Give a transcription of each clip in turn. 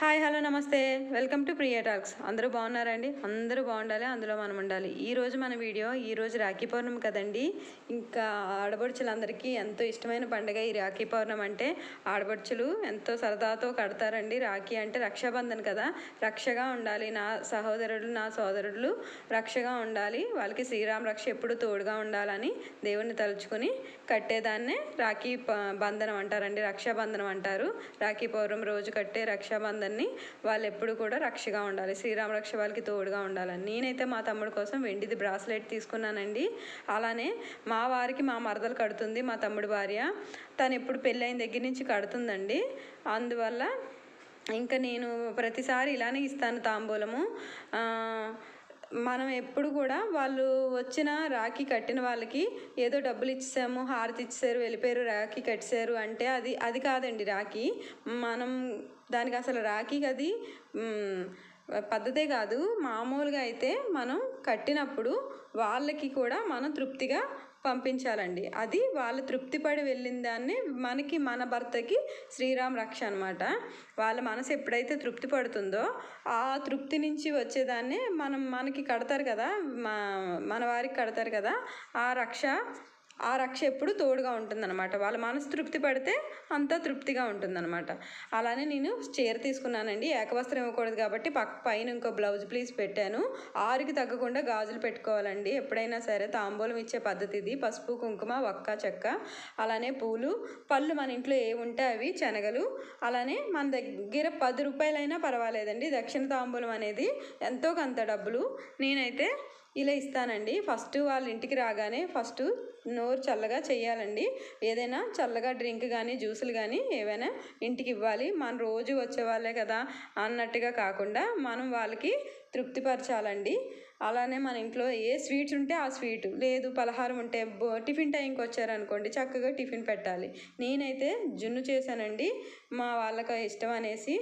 Hi hello namaste. Welcome to Priya talks. అందరూ బాగున్నారండి? అందరూ బాగుండాలి అందులో మనం ఉండాలి. ఈరోజు మన వీడియో ఈరోజు రాఖీ పౌర్ణమి కదండి. ఇంకా ఆడపడుచులందరికీ ఎంతో ఇష్టమైన పండుగ ఈ రాఖీ పౌర్ణమి అంటే ఆడపడుచులు ఎంతో సరదాతో కడతారండి. రాఖీ అంటే రక్షాబంధన్ కదా. రక్షగా ఉండాలి. నా సహోదరులు నా సోదరులు రక్షగా ఉండాలి. వాళ్ళకి శ్రీరామ రక్ష ఎప్పుడు తోడుగా ఉండాలని దేవుణ్ణి తలుచుకుని కట్టేదాన్నే రాఖీ బంధనం అంటారండి. రక్షాబంధనం అంటారు. రాఖీ పౌర్ణమి రోజు కట్టే రక్షాబంధన్ని వాళ్ళు ఎప్పుడు కూడా రక్షగా ఉండాలి. శ్రీరామ రక్ష వాళ్ళకి తోడుగా ఉండాలని. నేనైతే మా తమ్ముడు కోసం వెండిది బ్రాస్లెట్ తీసుకున్నానండి. అలానే మా వారికి మా మరదలు కడుతుంది మా తమ్ముడు భార్య. తను ఎప్పుడు పెళ్ళైన దగ్గర నుంచి కడుతుందండి. అందువల్ల ఇంకా నేను ప్రతిసారి ఇలానే ఇస్తాను తాంబూలము. మనం ఎప్పుడు కూడా వాళ్ళు వచ్చిన రాఖీ కట్టిన వాళ్ళకి ఏదో డబ్బులు ఇచ్చేసాము హారతి ఇచ్చేసారు వెళ్ళిపోయారు రాఖీ కట్టేశారు అంటే అది అది కాదండి రాఖీ. మనం దానికి అసలు రాఖీకి అది పద్ధతే కాదు మామూలుగా అయితే మనం కట్టినప్పుడు వాళ్ళకి కూడా మనం తృప్తిగా పంపించాలండి. అది వాళ్ళు తృప్తిపడి వెళ్ళిన దాన్ని మనకి మన భర్తకి శ్రీరామ్ రక్ష అనమాట వాళ్ళ మనసు ఎప్పుడైతే తృప్తి పడుతుందో ఆ తృప్తి నుంచి వచ్చేదాన్ని మనం మనకి కడతారు కదా మా మన వారికి కడతారు కదా ఆ రక్ష ఆ రక్ష ఎప్పుడు తోడుగా ఉంటుందన్నమాట. వాళ్ళ మనసు తృప్తి పడితే అంతా తృప్తిగా ఉంటుందన్నమాట. అలానే నేను చీర తీసుకున్నానండి. ఏకవస్త్రం ఇవ్వకూడదు కాబట్టి పక్క పైన ఇంకో బ్లౌజ్ ప్లీజ్ పెట్టాను. ఆరుకి తగ్గకుండా గాజులు పెట్టుకోవాలండి. ఎప్పుడైనా సరే తాంబూలం ఇచ్చే పద్ధతి ఇది పసుపు కుంకుమ వక్క చెక్క అలానే పూలు. పళ్ళు మన ఇంట్లో ఏ ఉంటే అవి శనగలు. అలానే మన దగ్గర పది రూపాయలైనా పర్వాలేదండి. దక్షిణ తాంబూలం అనేది ఎంతో కొంత డబ్బులు. నేనైతే ఇలా ఇస్తానండి. ఫస్ట్ వాళ్ళ ఇంటికి రాగానే ఫస్ట్ నోరు చల్లగా చేయాలండి. ఏదైనా చల్లగా డ్రింక్ కానీ జ్యూసులు కానీ ఏవైనా ఇంటికి ఇవ్వాలి. మన రోజు వచ్చే వాళ్ళే కదా అన్నట్టుగా కాకుండా మనం వాళ్ళకి తృప్తిపరచాలండి. అలానే మన ఇంట్లో ఏ స్వీట్స్ ఉంటే ఆ స్వీట్. లేదు పలహారం ఉంటే బో టిఫిన్ టైంకి వచ్చారనుకోండి చక్కగా టిఫిన్ పెట్టాలి. నేనైతే జున్ను చేశానండి. మా వాళ్ళకి ఇష్టం అనేసి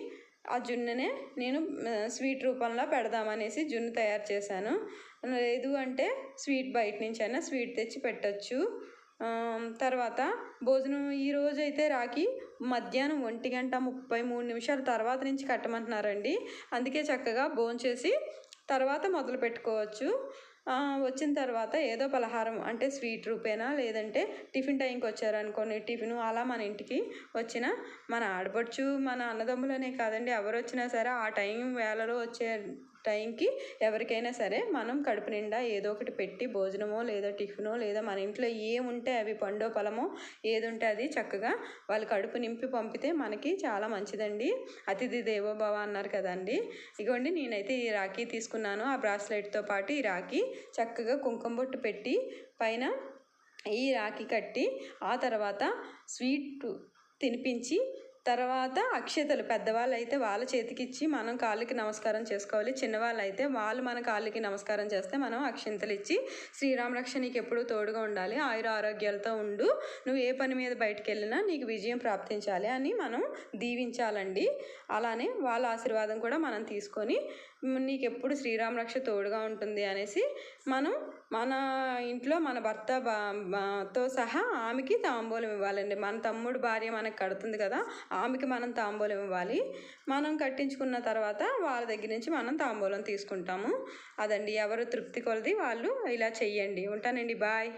ఆ జున్నునే నేను స్వీట్ రూపంలో పెడదామనేసి జున్ను తయారు చేశాను. లేదు అంటే స్వీట్ బయట నుంచి అయినా స్వీట్ తెచ్చి పెట్టచ్చు. తర్వాత భోజనం ఈ రోజు అయితే రాకి మధ్యాహ్నం ఒంటి గంట ముప్పై మూడు నిమిషాల తర్వాత నుంచి కట్టమంటున్నారండి. అందుకే చక్కగా భోంచేసి తర్వాత మొదలు పెట్టుకోవచ్చు వచ్చిన తర్వాత ఏదో పలహారం అంటే స్వీట్ రూపేనా లేదంటే టిఫిన్ టైంకి వచ్చారనుకోండి టిఫిన్ అలా మన ఇంటికి వచ్చిన మన ఆడపడుచు మన అన్నదమ్ములనే కాదండి ఎవరు వచ్చినా సరే ఆ టైం వేళలో వచ్చే టైంకి ఎవరికైనా సరే మనం కడుపు నిండా ఏదో ఒకటి పెట్టి భోజనమో లేదా టిఫినో లేదా మన ఇంట్లో ఏముంటే అవి పండో పొలమో ఏది ఉంటే అది చక్కగా వాళ్ళు కడుపు నింపి పంపితే మనకి చాలా మంచిదండి. అతిథి దేవోభవ అన్నారు కదండి. ఇగోండి నేనైతే ఈ రాఖీ తీసుకున్నాను. ఆ బ్రాస్లెట్తో పాటు ఈ రాఖీ చక్కగా కుంకుమ బొట్టు పెట్టి పైన ఈ రాఖీ కట్టి ఆ తర్వాత స్వీట్ తినిపించి తర్వాత అక్షతలు పెద్దవాళ్ళు అయితే వాళ్ళ చేతికి ఇచ్చి మనం కాళ్ళకి నమస్కారం చేసుకోవాలి. చిన్నవాళ్ళు అయితే వాళ్ళు మన కాళ్ళకి నమస్కారం చేస్తే మనం అక్షింతలు ఇచ్చి శ్రీరామ రక్ష నీకు ఎప్పుడూ తోడుగా ఉండాలి. ఆయుర ఆరోగ్యాలతో ఉండు. నువ్వు ఏ పని మీద బయటకు వెళ్ళినా నీకు విజయం ప్రాప్తించాలి అని మనం దీవించాలండి. అలానే వాళ్ళ ఆశీర్వాదం కూడా మనం తీసుకొని నీకు ఎప్పుడు శ్రీరామ రక్ష తోడుగా ఉంటుంది అనేసి మనం మన ఇంట్లో మన భర్త బా తో సహా ఆమెకి తాంబూలం ఇవ్వాలండి. మన తమ్ముడు భార్య మనకు కడుతుంది కదా ఆమెకి మనం తాంబూలం ఇవ్వాలి. మనం కట్టించుకున్న తర్వాత వాళ్ళ దగ్గర నుంచి మనం తాంబూలం తీసుకుంటాము. అదండి ఎవరు తృప్తి కొలది వాళ్ళు ఇలా చెయ్యండి. ఉంటానండి బాయ్.